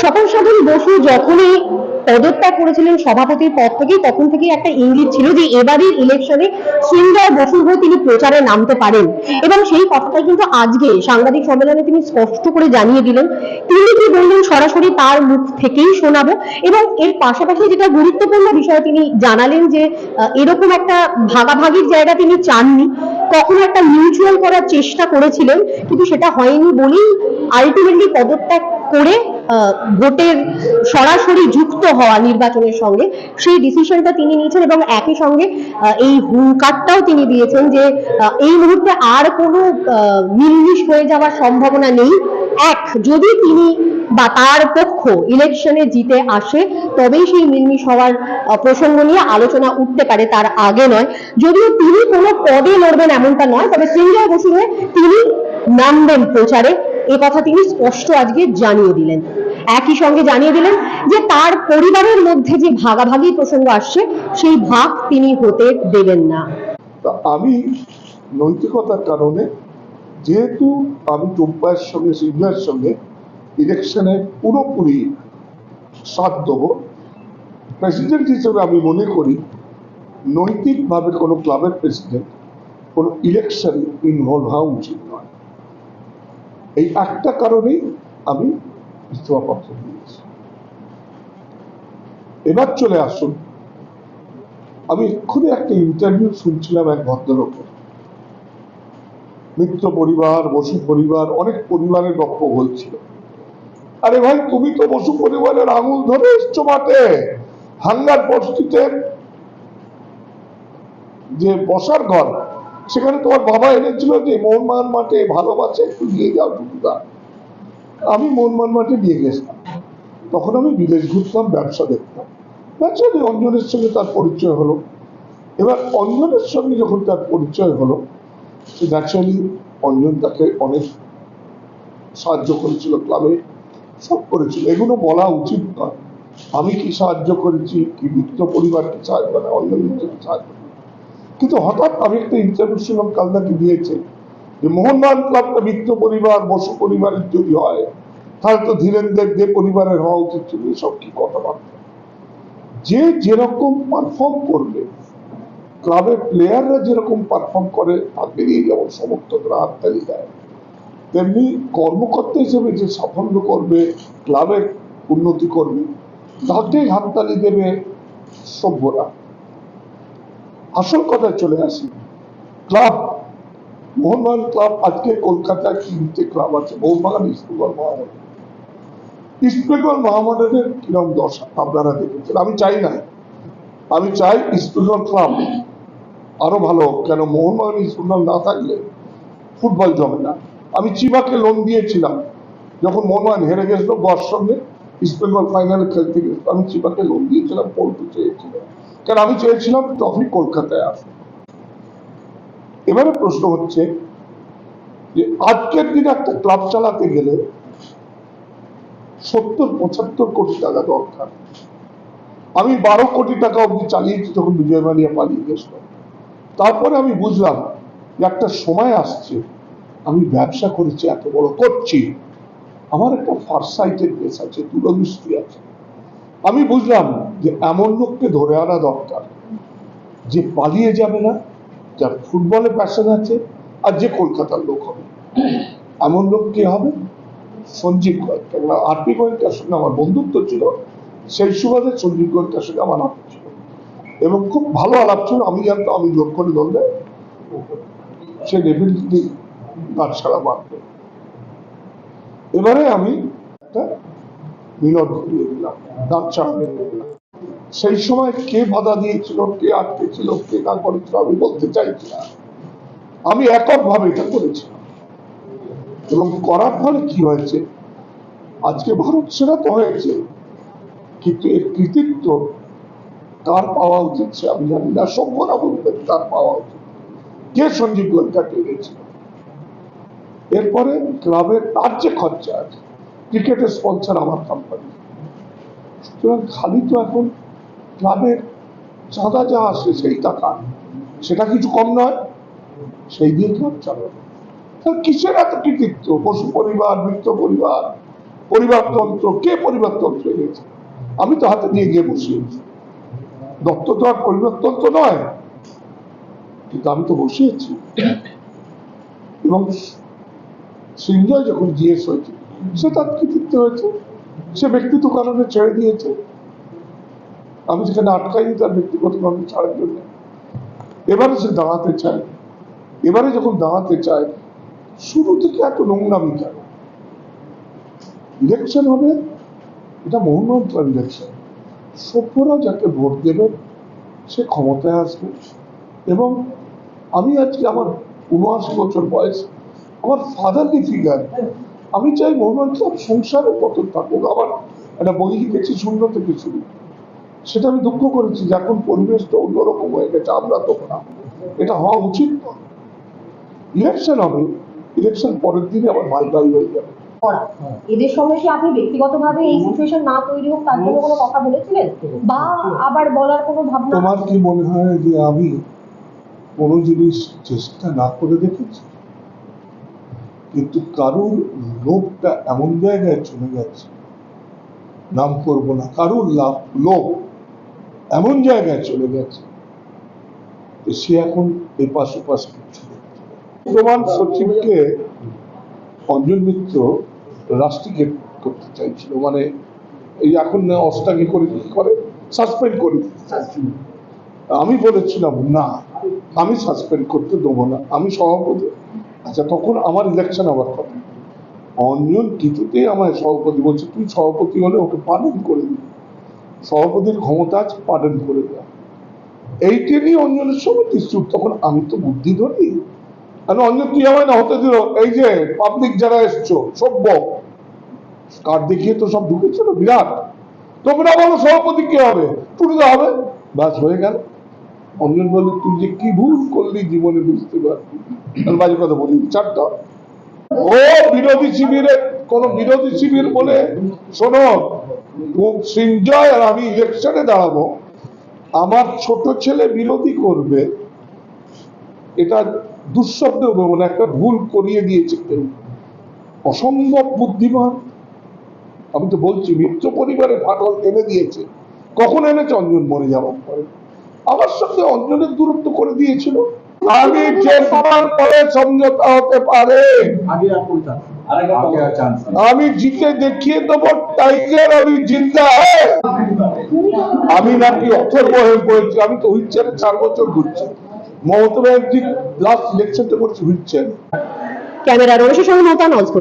স্বপন সাধন বসু যখনই পদত্যাগ করেছিলেন সভাপতির পদ থেকে তখন থেকেই একটা ইঙ্গিত ছিল যে এবারের ইলেকশনে সুন্দর বসুর হয়ে তিনি প্রচারে নামতে পারেন। এবং সেই কথাটাই কিন্তু আজকে সাংবাদিক সম্মেলনে তিনি স্পষ্ট করে জানিয়ে দিলেন। তিনি কি বললেন সরাসরি তার মুখ থেকেই শোনাবো। এবং এর পাশাপাশি যেটা গুরুত্বপূর্ণ বিষয় তিনি জানালেন যে এরকম একটা ভাগাভাগির জায়গা তিনি চাননি। কখনো একটা মিউচুয়াল করার চেষ্টা করেছিলেন, কিন্তু সেটা হয়নি বলেই আলটিমেটলি পদত্যাগ করে ভোটের সরাসরি যুক্ত হওয়া নির্বাচনের সঙ্গে সেই ডিসিশনটা তিনি নিয়েছেন এবং একই সঙ্গে এই হুঙ্কারটাও তিনি দিয়েছেন যে এই মুহূর্তে আর কোনো মিলমিশ হয়ে যাওয়ার সম্ভাবনা নেই। এক, যদি তিনি বা তার পক্ষ ইলেকশনে জিতে আসে, তবেই সেই মিলমিশ হওয়ার প্রসঙ্গ নিয়ে আলোচনা উঠতে পারে তার আগে নয়। যদিও তিনি কোনো পদে লড়বেন এমনটা নয়, তবে সিঙ্গার বসু হয়ে তিনি নামবেন প্রচারে। এ কথা তিনি স্পষ্ট আজকে জানিয়ে দিলেন। একই সঙ্গে জানিয়ে দিলেন যে তার পরিবারের মধ্যে যে ভাগাভাগি প্রসঙ্গ আসছে, সেই ভাগ তিনি হতে দেবেন না। আমি নৈতিকতার কারণে যেহেতু আমি টুম্পায়ের সঙ্গে সিংহের সঙ্গে ইলেকশনে পুরোপুরি সাথ দেবো, প্রেসিডেন্ট হিসেবে আমি মনে করি নৈতিকভাবে কোনো ক্লাবের প্রেসিডেন্ট কোনো ইলেকশনে ইনভলভ হওয়া উচিত। এই একটা কারণেই আমি ইস্তফাপত্র দিয়েছি এবার চলে আসুন, আমি এক্ষুনি একটা ইন্টারভিউ শুনছিলাম এক ভদ্রলোকের মিত্র পরিবার, বসু পরিবার, অনেক পরিবারের গপ্প বলছিল। আরে ভাই, তুমি তো বসু পরিবারের আঙুল ধরে এসছো মাঠে, হাঙ্গার বস্তিতে যে বসার ঘর। সেখানে তোমার বাবা এনেছিল যে মোহনমান মাঠে ভালোবাসে, একটু নিয়ে যাও টুকুদা আমি মোহনমান মাঠে নিয়ে গেছিলাম। তখন আমি বিদেশ ঘুরতাম, ব্যবসা দেখতাম। ন্যাচারালি অঞ্জনের সঙ্গে তার পরিচয় হলো। এবার অঞ্জনের সঙ্গে যখন তার পরিচয় হলো সে ন্যাচারালি অঞ্জন তাকে অনেক সাহায্য করেছিল ক্লাবে, সব করেছিল। এগুলো বলা উচিত নয়। আমি কি সাহায্য করেছি, কি মিত্র পরিবার কি সাহায্য করে অঞ্জন সাহায্য কিন্তু হঠাৎ আমি একটা ইন্টারভিউ শুনলাম কালনাকে দিয়েছে যে মোহনবাগান ক্লাবটা মিত্র পরিবার, বসু পরিবারের যদি হয়, তাহলে তো ধীরেন্দ্রের দে পরিবারের হওয়া উচিত ছিল এসব কি কথাবার্তা? যে যেরকম পারফর্ম করবে, ক্লাবের প্লেয়াররা যেরকম পারফর্ম করে তাদেরই যেমন সমর্থকরা হাততালি দেয়, তেমনি কর্মকর্তা হিসেবে যে সাফল্য করবে, ক্লাবের উন্নতি করবে, তাতেই হাততালি দেবে সভ্যরা। আসল কথায় চলে আসি। ক্লাব, মোহনবাগান ক্লাব, আজকে কলকাতায় তিনটে ক্লাব আছে? মোহনবাগান ইস্টবেঙ্গল মহামডান ইস্টবেঙ্গল মহামডানের কিরম দশা? আপনারা দেখেছেন। আমি চাই না। আমি চাই ইস্টবেঙ্গল ক্লাব আরও ভালো কেন? মোহনবাগান ইস্টবেঙ্গল না থাকলে ফুটবল জমে না। আমি চিবাকে লোন দিয়েছিলাম। যখন মোহনবাগান হেরে গেছিল গোয়ার সঙ্গে ইস্টবেঙ্গল ফাইনালে খেলতে গেছিল আমি চিবাকে লোন দিয়েছিলাম পল্টু চেয়েছিলাম। কারণ আমি চেয়েছিলাম? ট্রফি কলকাতায় আসবে এবারে প্রশ্ন হচ্ছে যে আজকের দিনে একটা ক্লাব চালাতে গেলে সত্তর, পঁচাত্তর কোটি টাকা দরকার। আমি বারো কোটি টাকা অব্দি চালিয়েছি যখন বিজয় মালিয়া পালিয়ে গেছিল। তারপরে আমি বুঝলাম যে একটা সময় আসছে, আমি ব্যবসা করেছি, এত বড় করছি। আমার একটা ফারসাইটের বেশ আছে, দূরদৃষ্টি আছে। আমি বুঝলাম যে এমন লোককে ধরে আনা দরকার, যে পালিয়ে যাবে না, যার ফুটবলে প্যাশন আছে আর যে কলকাতার লোক হবে। এমন লোক কে হবে? সঞ্জীব গোয়েল। কেননা আরপি গোয়েলকার সঙ্গে আমার বন্ধুত্ব ছিল, সেই সুবাদে সঞ্জীব গোয়েলকার সঙ্গে আমার আলাপ ছিল। এবং খুব ভালো আলাপ ছিল, আমি জানতাম, আমি জোর করে ধরলে, সে ডেফিনেটলি তার ছাড়া মারবে। এবারে আমি একটা মিনট ঘুরিয়ে দিলাম দিলাম। সেই সময় কে বাধা দিয়েছিল, কে আটকে ছিল, কে না করেছিল আমি বলতে চাইছি না। আমি এককভাবে এটা করেছিলাম এবং করার ফলে কি হয়েছে? আজকে ভারত সেরা তো হয়েছে, কিন্তু এর কৃতিত্ব কার পাওয়া উচিত সে আমি জানি না। সভ্যরা বলবেন তার পাওয়া উচিত। কে সঞ্জীব গোয়েঙ্কাকে এনেছিল? এরপরে ক্লাবের তার যে খরচা আছে ক্রিকেটের স্পন্সর আমার কোম্পানি সুতরাং খালি তো এখন ক্লাবের চাঁদা যা আসে সেই টাকা, সেটা কিছু কম নয়, সেই দিয়ে ক্লাব তার কিসের এত কৃতিত্ব? পশু পরিবার মিত্র পরিবার পরিবারতন্ত্র কে পরিবারতন্ত্র এনেছে? আমি তো হাতে নিয়ে গিয়ে বসিয়েছি। দত্ত তো আর পরিবারতন্ত্র নয়, কিন্তু আমি তো বসিয়েছি। এবং সিঞ্জয় যখন জিএস হয়েছে, সে তার কৃতিত্ব হয়েছে, সে ব্যক্তিগত কারণে ছেড়ে দিয়েছে। আমি সেখানে আটকাইনি তার ব্যক্তিগত কারণে ছাড়ার জন্য। এবারে সে দাঁড়াতে চায়। এবারে যখন দাঁড়াতে চায়, শুরু থেকে এত নোংরামি কেন ইলেকশন হবে, এটা মোহনমন্ত্র ইলেকশন। সভ্যরা যাকে ভোট দেবে, সে ক্ষমতায় আসবে। এবং আমি আজকে আমার উনআশি বছর বয়স আমার ফাদারলি ফিগার আমি চাই মোহনমোহন সব সংসারের পতন থাকুক। আবার একটা বই লিখেছি শূন্য থেকে শুরু। সেটা আমি দুঃখ করেছি যে এখন পরিবেশটা অন্যরকম হয়ে গেছে আমরা তো না। এটা হওয়া উচিত নয় ইলেকশন হবে ইলেকশন পরের দিনে আবার ভাই ভাই হয়ে যাবে। করা এদের সঙ্গে কি আপনি ব্যক্তিগতভাবে এই সিচুয়েশন না তৈরি হোক তার জন্য কোনো কথা বলেছিলেন? বা আবার বলার কোনো ভাবনা? তোমার কি মনে হয় যে আমি কোনো জিনিস চেষ্টা না করে দেখেছি? কিন্তু কারুর লোভটা এমন জায়গায় চলে গেছে, নাম করব না, কারুর লাভ, লোভ এমন জায়গায় চলে গেছে সে এখন এপাশ ওপাশ করছে। প্রমাণ সচিবকে অঞ্জন মিত্র রাষ্ট্রিকেট করতে চাইছিল মানে এই এখন অস্তাকে করে কি করে? সাসপেন্ড করে আমি বলেছিলাম, না, আমি সাসপেন্ড করতে দেবো না, আমি সভাপতি আচ্ছা তখন আমার ইলেকশন হওয়ার কথা অঞ্জন কিছুতেই আমায় সভাপতি বলছে, তুই সভাপতি হলে ওকে পালন করে দিবি সভাপতির ক্ষমতা আছে পালন করে দেওয়া এইটা নিয়ে অঞ্জনের সঙ্গে তখন আমি তো বুদ্ধি ধরি। কারণ অঞ্জন তুই আমায় না হতে দিল। এই যে পাবলিক যারা এসছো, সভ্য কার্ড দেখিয়ে তো সব ঢুকেছিল? বিরাট। তোমরা বলো সভাপতি কে হবে? টুটুদা হবে? ব্যাস, হয়ে গেল। অঞ্জন বলল তুই যে কি ভুল করলি জীবনে বুঝতে পারবি বাজে কথা বলি চারটা ও বিরোধী শিবিরে, কোন বিরোধী শিবির বলে, শোনো, খুব আর আমি ইলেকশনে দাঁড়াবো। আমার ছোট ছেলে বিরোধী করবে। এটা দুঃশব্দ বলব না একটা ভুল করিয়ে দিয়েছে অসম্ভব বুদ্ধিমান। আমি তো বলছি, মিত্র পরিবারে ফাটল এনে দিয়েছে। কখন এনেছে অঞ্জন মরে যাওয়ার পরে? আমার সঙ্গে অঞ্জনের দূরত্ব করে দিয়েছিল। আমি যে সবার পরে সমঝোতা হতে পারে। আমি জিতে দেখিয়ে দেবো টাইগার আমি জিন্দা। আমি নাকি অথর্ব হয়ে পড়েছি আমি তো হুইল চেয়ারে চার বছর ঘুরছি। মমতা ব্যানার্জি লাস্ট ইলেকশনটা করছি হুইল চেয়ারে ক্যামেরা রমেশের সঙ্গে নৌতা নজপুর